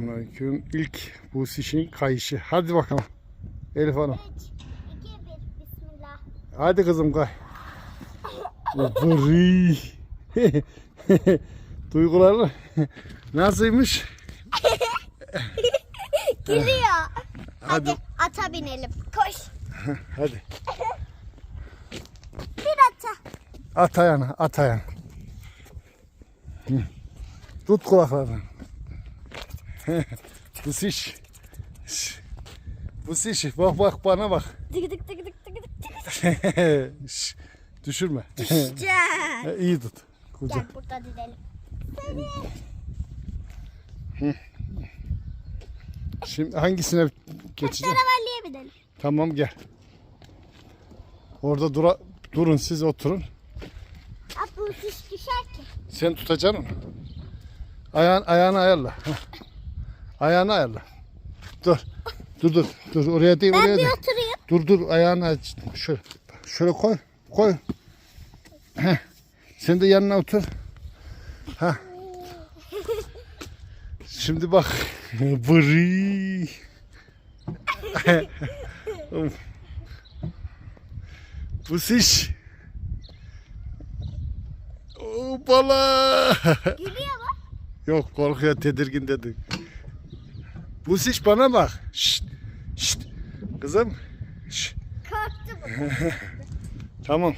Selamünaleyküm. İlk bu işin kayışı. Hadi bakalım. Elif Hanım. 3, 2, 1, Bismillah. Hadi kızım kay. Vırıy. Duyguları nasılmış? Gülüyor. Hadi. Hadi ata binelim. Koş. Hadi. Bir ata. At ayağını, at ayağını. Hı. Tut kulaklarını. Bu siş. Şş. Bu siş. Bak bak bana bak. Dık dık dık dık dık. Şş. Düşürme. Gel. İyi tut. Kucak. Gel burada dizelim. Şimdi hangisine geçeceğim? Karavalliye binelim. Tamam gel. Orada dura, durun siz oturun. Aa, bu düşer ki. Sen tutacaksın onu. Ayağın, ayağını ayarla. Ayağını ayarla. Dur. Dur dur. Dur oraya değil Ben oraya bir değil. oturayım. Dur dur ayağını aç. Şöyle, şöyle koy. Koy. Heh. Sen de yanına otur. Ha. Şimdi bak. Vırıy. Bu siş. Hoppala. Gülüyor mu? Yok korkuyor tedirgin dedi. Bu siş bana bak. Şşt. Şşt. Kızım. Şşt. Korktu bu. Tamam.